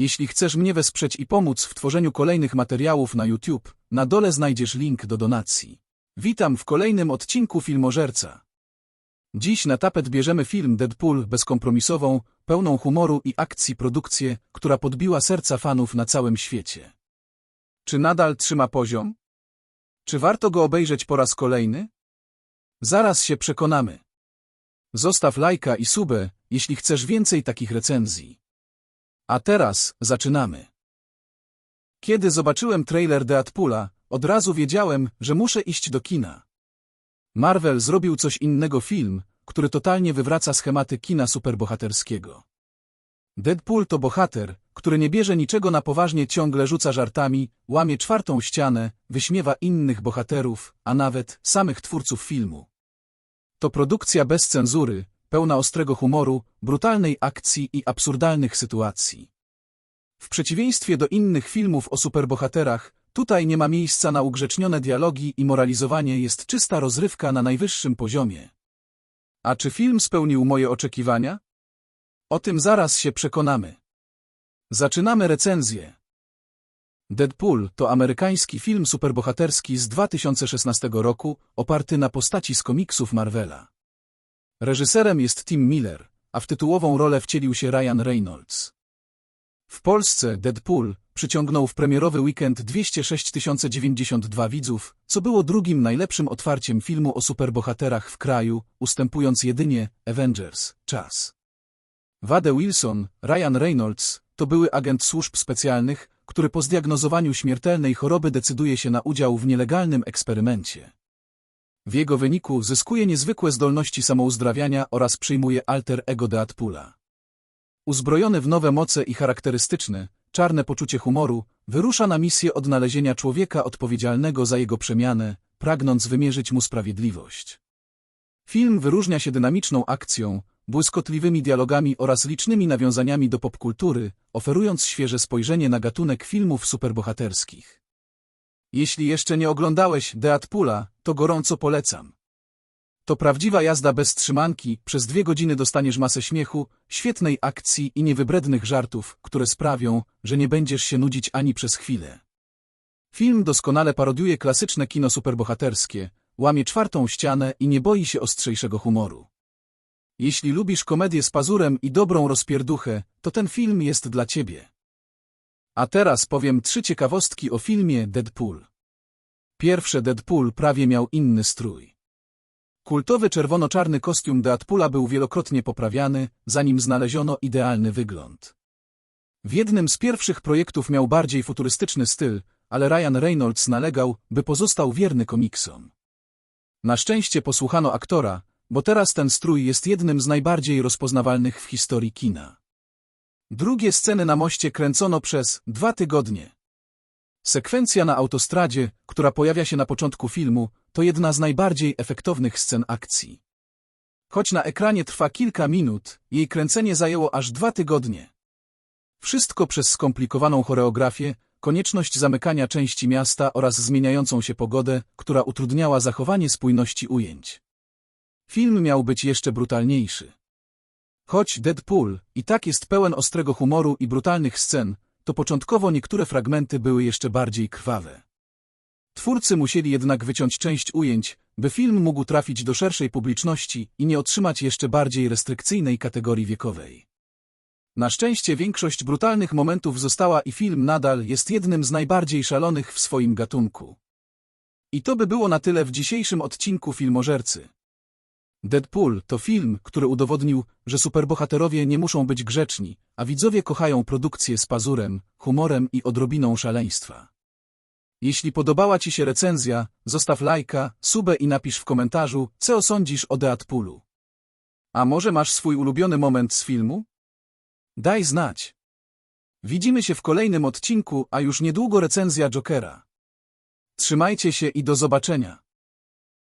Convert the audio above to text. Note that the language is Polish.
Jeśli chcesz mnie wesprzeć i pomóc w tworzeniu kolejnych materiałów na YouTube, na dole znajdziesz link do donacji. Witam w kolejnym odcinku Filmożerca. Dziś na tapet bierzemy film Deadpool bezkompromisową, pełną humoru i akcji produkcję, która podbiła serca fanów na całym świecie. Czy nadal trzyma poziom? Czy warto go obejrzeć po raz kolejny? Zaraz się przekonamy. Zostaw lajka i subę, jeśli chcesz więcej takich recenzji. A teraz zaczynamy. Kiedy zobaczyłem trailer Deadpoola, od razu wiedziałem, że muszę iść do kina. Marvel zrobił coś innego film, który totalnie wywraca schematy kina superbohaterskiego. Deadpool to bohater, który nie bierze niczego na poważnie, ciągle rzuca żartami, łamie czwartą ścianę, wyśmiewa innych bohaterów, a nawet samych twórców filmu. To produkcja bez cenzury, pełna ostrego humoru, brutalnej akcji i absurdalnych sytuacji. W przeciwieństwie do innych filmów o superbohaterach, tutaj nie ma miejsca na ugrzecznione dialogi i moralizowanie jest czysta rozrywka na najwyższym poziomie. A czy film spełnił moje oczekiwania? O tym zaraz się przekonamy. Zaczynamy recenzję. Deadpool to amerykański film superbohaterski z 2016 roku, oparty na postaci z komiksów Marvela. Reżyserem jest Tim Miller, a w tytułową rolę wcielił się Ryan Reynolds. W Polsce Deadpool przyciągnął w premierowy weekend 206 092 widzów, co było drugim najlepszym otwarciem filmu o superbohaterach w kraju, ustępując jedynie Avengers, czas. Wade Wilson, Ryan Reynolds, to były agent służb specjalnych, który po zdiagnozowaniu śmiertelnej choroby decyduje się na udział w nielegalnym eksperymencie. W jego wyniku zyskuje niezwykłe zdolności samouzdrawiania oraz przyjmuje alter ego Deadpoola. Uzbrojony w nowe moce i charakterystyczne, czarne poczucie humoru, wyrusza na misję odnalezienia człowieka odpowiedzialnego za jego przemianę, pragnąc wymierzyć mu sprawiedliwość. Film wyróżnia się dynamiczną akcją, błyskotliwymi dialogami oraz licznymi nawiązaniami do popkultury, oferując świeże spojrzenie na gatunek filmów superbohaterskich. Jeśli jeszcze nie oglądałeś Deadpoola, to gorąco polecam. To prawdziwa jazda bez trzymanki, przez dwie godziny dostaniesz masę śmiechu, świetnej akcji i niewybrednych żartów, które sprawią, że nie będziesz się nudzić ani przez chwilę. Film doskonale parodiuje klasyczne kino superbohaterskie, łamie czwartą ścianę i nie boi się ostrzejszego humoru. Jeśli lubisz komedię z pazurem i dobrą rozpierduchę, to ten film jest dla ciebie. A teraz powiem trzy ciekawostki o filmie Deadpool. Pierwsze Deadpool prawie miał inny strój. Kultowy czerwono-czarny kostium Deadpoola był wielokrotnie poprawiany, zanim znaleziono idealny wygląd. W jednym z pierwszych projektów miał bardziej futurystyczny styl, ale Ryan Reynolds nalegał, by pozostał wierny komiksom. Na szczęście posłuchano aktora, bo teraz ten strój jest jednym z najbardziej rozpoznawalnych w historii kina. Drugie sceny na moście kręcono przez dwa tygodnie. Sekwencja na autostradzie, która pojawia się na początku filmu, to jedna z najbardziej efektownych scen akcji. Choć na ekranie trwa kilka minut, jej kręcenie zajęło aż dwa tygodnie. Wszystko przez skomplikowaną choreografię, konieczność zamykania części miasta oraz zmieniającą się pogodę, która utrudniała zachowanie spójności ujęć. Film miał być jeszcze brutalniejszy. Choć Deadpool i tak jest pełen ostrego humoru i brutalnych scen, to początkowo niektóre fragmenty były jeszcze bardziej krwawe. Twórcy musieli jednak wyciąć część ujęć, by film mógł trafić do szerszej publiczności i nie otrzymać jeszcze bardziej restrykcyjnej kategorii wiekowej. Na szczęście większość brutalnych momentów została i film nadal jest jednym z najbardziej szalonych w swoim gatunku. I to by było na tyle w dzisiejszym odcinku Filmożercy. Deadpool to film, który udowodnił, że superbohaterowie nie muszą być grzeczni, a widzowie kochają produkcję z pazurem, humorem i odrobiną szaleństwa. Jeśli podobała Ci się recenzja, zostaw lajka, subę i napisz w komentarzu, co sądzisz o Deadpoolu. A może masz swój ulubiony moment z filmu? Daj znać. Widzimy się w kolejnym odcinku, a już niedługo recenzja Jokera. Trzymajcie się i do zobaczenia.